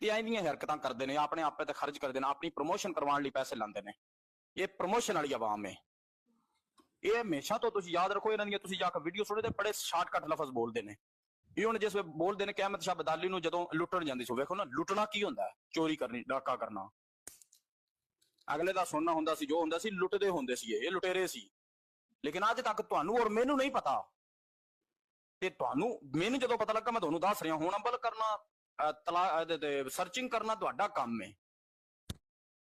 ਤੇ ਐਂ ਦੀਆਂ ਹਰਕਤਾਂ ਕਰਦੇ ਨੇ, ਆਪਣੇ ਆਪੇ ਤੇ ਖਰਚ ਕਰਦੇ ਨੇ, ਆਪਣੀ ਪ੍ਰੋਮੋਸ਼ਨ ਕਰਵਾਉਣ ਲਈ ਪੈਸੇ ਲਾਉਂਦੇ ਨੇ। ਇਹ ਪ੍ਰੋਮੋਸ਼ਨ ਵਾਲੀ ਆਵਾਮ ਹੈ। ਇਹ ਹਮੇਸ਼ਾ ਤੋਂ ਤੁਸੀਂ ਯਾਦ ਰੱਖੋ ਇਹਨਾਂ ਦੀਆਂ, ਤੁਸੀਂ ਜਾ ਕੇ ਵੀਡੀਓ ਸੁਣਦੇ ਬੜੇ ਸ਼ਾਰਟਕਟ ਲਫ਼ਜ਼ ਬੋਲਦੇ ਨੇ। ਇਹ ਹੁਣ ਜਿਸ ਵੇ ਬੋਲਦੇ ਨੇ ਕਿ ਸ਼ਾਹ ਬਦਾਲੀ ਨੂੰ ਜਦੋਂ ਲੁੱਟਣ ਜਾਂਦੀ ਸੀ ਵੇਖੋ ਨਾ, ਲੁੱਟਣਾ ਕੀ ਹੁੰਦਾ? ਚੋਰੀ ਕਰਨੀ, ਡਾਕਾ ਕਰਨਾ। ਅਗਲੇ ਦਾ ਸੁਣਨਾ ਹੁੰਦਾ ਸੀ, ਜੋ ਹੁੰਦਾ ਸੀ, ਲੁੱਟਦੇ ਹੁੰਦੇ ਸੀ ਇਹ, ਲੁਟੇਰੇ ਸੀ। ਲੇਕਿਨ ਅੱਜ ਤੱਕ ਤੁਹਾਨੂੰ ਔਰ ਮੈਨੂੰ ਨਹੀਂ ਪਤਾ। ਤੇ ਤੁਹਾਨੂੰ, ਮੈਨੂੰ ਜਦੋਂ ਪਤਾ ਲੱਗਾ, ਮੈਂ ਤੁਹਾਨੂੰ ਦੱਸ ਰਿਹਾ, ਹੁਣ ਅੰਬਲ ਕਰਨਾ। ਤਲਾ ਇਹਦੇ ਤੇ ਸਰਚਿੰਗ ਕਰਨਾ ਤੁਹਾਡਾ ਕੰਮ ਹੈ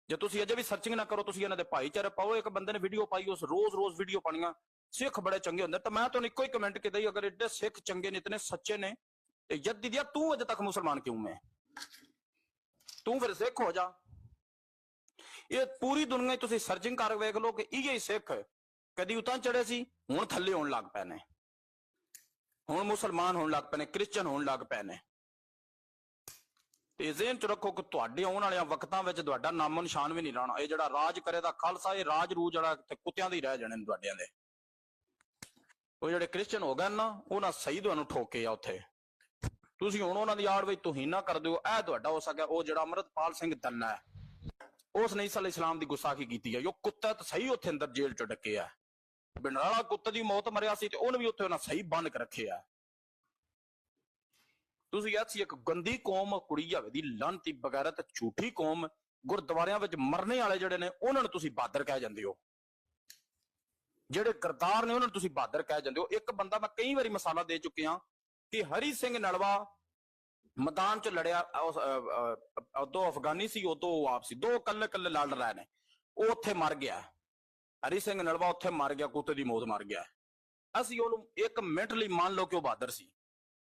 ਜੇ ਤੁਸੀਂ ਅਜੇ ਵੀ ਸਰਚਿੰਗ ਨਾ ਕਰੋ, ਤੁਸੀਂ ਇਹਨਾਂ ਦੇ ਭਾਈਚਾਰੇ ਪਾਓ। ਇੱਕ ਬੰਦੇ ਨੇ ਵੀਡੀਓ ਪਾਈ, ਉਸ ਰੋਜ਼-ਰੋਜ਼ ਵੀਡੀਓ ਪਾਣੀਆਂ ਸਿੱਖ ਬੜੇ ਚੰਗੇ ਹੁੰਦੇ। ਤਾਂ ਮੈਂ ਤੁਹਾਨੂੰ ਇੱਕੋ ਹੀ ਕਮੈਂਟ ਕੀਤਾ ਹੀ ਅਗਰ ਏਡੇ ਸਿੱਖ ਚੰਗੇ ਨੇ, ਇਤਨੇ ਸੱਚੇ ਨੇ, ਤੇ ਜੱਦੀ ਦਿਆ ਤੂੰ ਅਜੇ ਤੱਕ ਮੁਸਲਮਾਨ ਕਿਉਂ ਹੈ ਤੂੰ ਫਿਰ ਸਿੱਖ ਹੋ ਜਾ। ਇਹ ਪੂਰੀ ਦੁਨੀਆ 'ਚ ਤੁਸੀਂ ਸਰਚਿੰਗ ਕਰ ਵੇਖ ਲਓ ਕਿ ਇਹ ਹੀ ਸਿੱਖ ਕਦੀ ਉਤਾਂ ਚੜੇ ਸੀ, ਹੁਣ ਥੱਲੇ ਹੋਣ ਲੱਗ ਪਏ ਨੇ। ਹੁਣ ਮੁਸਲਮਾਨ ਹੋਣ ਲੱਗ ਪਏ ਨੇ ਕ੍ਰਿਸਚੀਅਨ ਹੋਣ ਲੱਗ ਪਏ ਨੇ। ਤੇ ਜ਼ਿਹਨ ਚ ਰੱਖੋ ਕਿ ਤੁਹਾਡੇ ਆਉਣ ਵਾਲਿਆਂ ਵਕਤਾਂ ਵਿੱਚ ਤੁਹਾਡਾ ਨਾਮੋ ਨਿਸ਼ਾਨ ਵੀ ਨਹੀਂ ਰਹਿਣਾ। ਇਹ ਜਿਹੜਾ ਰਾਜ ਕਰੇ ਦਾ ਖਾਲਸਾ, ਇਹ ਰਾਜ ਰੂ ਜਿਹੜਾ ਤੇ ਕੁੱਤਿਆਂ ਦੇ ਰਹਿ ਜਾਣੇ ਨੇ ਤੁਹਾਡਿਆਂ ਦੇ। ਉਹ ਜਿਹੜੇ ਕ੍ਰਿਸਚੀਅਨ ਹੋ ਗਏ ਨਾ, ਉਹਨਾਂ ਸਹੀ ਤੁਹਾਨੂੰ ਠੋਕੇ ਆ ਉੱਥੇ। ਤੁਸੀਂ ਹੁਣ ਉਹਨਾਂ ਦੀ ਆੜ ਵਿੱਚ ਤੁਹੀਨਾ ਕਰਦੇ ਹੋ ਇਹ ਤੁਹਾਡਾ ਹੋ ਸਕਿਆ, ਉਹ ਜਿਹੜਾ ਅਮਰਤਪਾਲ ਸਿੰਘ ਦੰਨਾ ਹੈ। ਉਸ ਨੇ ਇਸਾ ਇਸਲਾਮ ਦੀ ਗੁਸਾਖੀ ਕੀਤੀ ਹੈ। ਉਹ ਕੁੱਤਾ ਤਾਂ ਸਹੀ ਉੱਥੇ ਅੰਦਰ ਜੇਲ੍ਹ ਚ ਡੱਕਿਆ ਬਿੰਡਰਾਲਾ ਕੁੱਤੇ ਦੀ ਮੌਤ ਮਰਿਆ ਸੀ ਤੇ ਉਹਨੂੰ ਵੀ ਉੱਥੇ ਉਹਨਾਂ ਸਹੀ ਬੰਨ ਕੇ ਰੱਖਿਆ ਤੁਸੀਂ ਕਿਹਾ ਸੀ ਇੱਕ ਗੰਦੀ ਕੌਮ ਕੁੜੀ ਜਾਵੇ ਦੀ ਲੰਤੀ ਬਗੈਰਤ ਝੂਠੀ ਕੌਮ ਗੁਰਦੁਆਰਿਆਂ ਵਿੱਚ ਮਰਨੇ ਵਾਲੇ ਜਿਹੜੇ ਨੇ, ਉਹਨਾਂ ਨੂੰ ਤੁਸੀਂ ਬਾਦਰ ਕਹਿ ਜਾਂਦੇ ਹੋ। ਜਿਹੜੇ ਕਰਤਾਰ ਨੇ, ਉਹਨਾਂ ਨੂੰ ਤੁਸੀਂ ਬਾਦਰ ਕਹਿ ਜਾਂਦੇ ਹੋ। ਇੱਕ ਬੰਦਾ ਮੈਂ ਕਈ ਵਾਰੀ ਮਸਾਲਾ ਦੇ ਚੁੱਕਿਆ ਕਿ ਹਰੀ ਸਿੰਘ ਨਲਵਾ ਮੈਦਾਨ 'ਚ ਲੜਿਆ ਉਦੋਂ ਅਫਗਾਨੀ ਸੀ, ਉਦੋਂ ਉਹ ਆਪ ਸੀ। ਦੋ ਕੱਲੇ ਕੱਲੇ ਲੜ ਰਹੇ ਨੇ। ਉਹ ਉੱਥੇ ਮਰ ਗਿਆ। ਹਰੀ ਸਿੰਘ ਨਲਵਾ ਉੱਥੇ ਮਰ ਗਿਆ, ਕੁੱਤੇ ਦੀ ਮੌਤ ਮਰ ਗਿਆ। ਅਸੀਂ ਉਹਨੂੰ ਇੱਕ ਮਿੰਟ ਲਈ ਮੰਨ ਲਓ ਕਿ ਉਹ ਬਹਾਦਰ ਸੀ।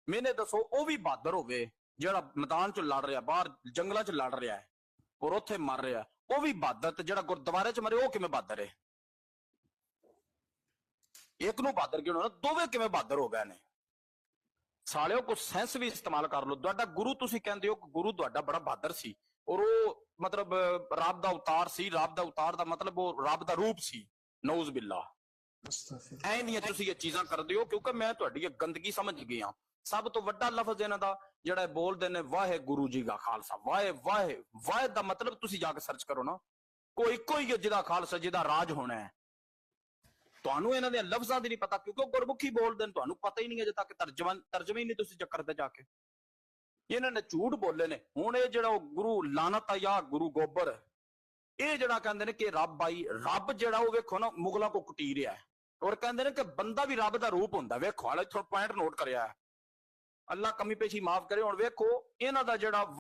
ਮੈਨੇ ਦੱਸੋ ਉਹ ਵੀ ਬਹਾਦਰ ਹੋਵੇ ਜਿਹੜਾ ਮੈਦਾਨ 'ਚ ਲੜ ਰਿਹਾ ਬਾਹਰ ਜੰਗਲਾਂ 'ਚ ਲੜ ਰਿਹਾ ਹੈ ਔਰ ਉੱਥੇ ਮਰ ਰਿਹਾ ਉਹ ਵੀ ਬਹਾਦਰ ਤੇ ਜਿਹੜਾ ਗੁਰਦੁਆਰੇ 'ਚ ਮਰੇ ਉਹ ਕਿਵੇਂ ਬਹਾਦਰ ਹੈ? ਇੱਕ ਨੂੰ ਬਹਾਦਰ ਕਿਉਂ ਨਾ ਦੋਵੇਂ ਕਿਵੇਂ ਬਹਾਦਰ ਹੋ ਗਏ ਨੇ? ਸਾਲਿਓ ਕੁਝ ਸੈਂਸ ਵੀ ਇਸਤੇਮਾਲ ਕਰ ਲਓ ਤੁਹਾਡਾ ਗੁਰੂ ਤੁਸੀਂ ਕਹਿੰਦੇ ਹੋ ਕਿ ਗੁਰੂ ਤੁਹਾਡਾ ਬੜਾ ਬਹਾਦਰ ਸੀ ਔਰ ਉਹ ਮਤਲਬ ਰੱਬ ਦਾ ਅਵਤਾਰ ਸੀ ਰੱਬ ਦਾ ਅਵਤਾਰ ਦਾ ਮਤਲਬ ਉਹ ਰੱਬ ਦਾ ਰੂਪ ਸੀ ਨਊਜ਼ ਬਿੱਲਾ ਐਂ ਦੀਆਂ ਤੁਸੀਂ ਇਹ ਚੀਜ਼ਾਂ ਕਰਦੇ ਹੋ ਕਿਉਂਕਿ ਮੈਂ ਤੁਹਾਡੀ ਇਹ ਗੰਦਗੀ ਸਮਝ ਗਿਆ। ਸਭ ਤੋਂ ਵੱਡਾ ਲਫ਼ਜ਼ ਇਹਨਾਂ ਦਾ ਜਿਹੜਾ ਬੋਲਦੇ ਨੇ, ਵਾਹਿਗੁਰੂ ਜੀ ਦਾ ਖਾਲਸਾ। ਵਾਹਿ ਵਾਹਿ ਵਾਹਿ ਦਾ ਮਤਲਬ ਤੁਸੀਂ ਜਾ ਕੇ ਸਰਚ ਕਰੋ ਨਾ। ਕੋਈ ਕੋਈ ਹੈ ਜਿਹਦਾ ਖਾਲਸਾ, ਜਿਹਦਾ ਰਾਜ ਹੋਣਾ ਹੈ। ਤੁਹਾਨੂੰ ਇਹਨਾਂ ਦੇ ਲਫ਼ਜ਼ਾਂ ਦੀ ਨਹੀਂ ਪਤਾ, ਕਿਉਂਕਿ ਉਹ ਗੁਰਮੁਖੀ ਬੋਲਦੇ ਨੇ, ਤੁਹਾਨੂੰ ਪਤਾ ਹੀ ਨਹੀਂ ਅਜੇ ਤੱਕ ਤਰਜਮਾ, ਤਰਜਮੇ ਨਹੀਂ ਤੁਸੀਂ ਚੱਕਰ ਤੇ ਜਾ ਕੇ। ਇਹਨਾਂ ਨੇ ਝੂਠ ਬੋਲੇ ਨੇ। ਹੁਣ ਇਹ ਜਿਹੜਾ ਉਹ ਗੁਰੂ ਲਾਨਤ ਆ ਜਾਂ ਗੁਰੂ ਗੋਬਰ, ਇਹ ਜਿਹੜਾ ਕਹਿੰਦੇ ਨੇ ਕਿ ਰੱਬ ਆਈ, ਰੱਬ ਜਿਹੜਾ ਉਹ ਵੇਖੋ ਨਾ, ਮੁਗਲਾਂ ਕੋ ਕੁਟੀ ਰਿਹਾ ਔਰ ਕਹਿੰਦੇ ਨੇ ਕਿ ਬੰਦਾ ਵੀ ਰੱਬ ਦਾ ਰੂਪ ਹੁੰਦਾ। ਵੇਖੋ, ਹਾਲੇ ਇੱਥੋਂ ਪੁਆਇੰਟ ਨੋਟ ਕਰਿਆ ਅੱਲਾ ਕਮੀ ਪੇਸ਼ੀ ਮਾਫ ਕਰੇ। ਹੁਣ ਵੇਖੋ ਇਹਨਾਂ ਦਾ ਜਿਹੜਾ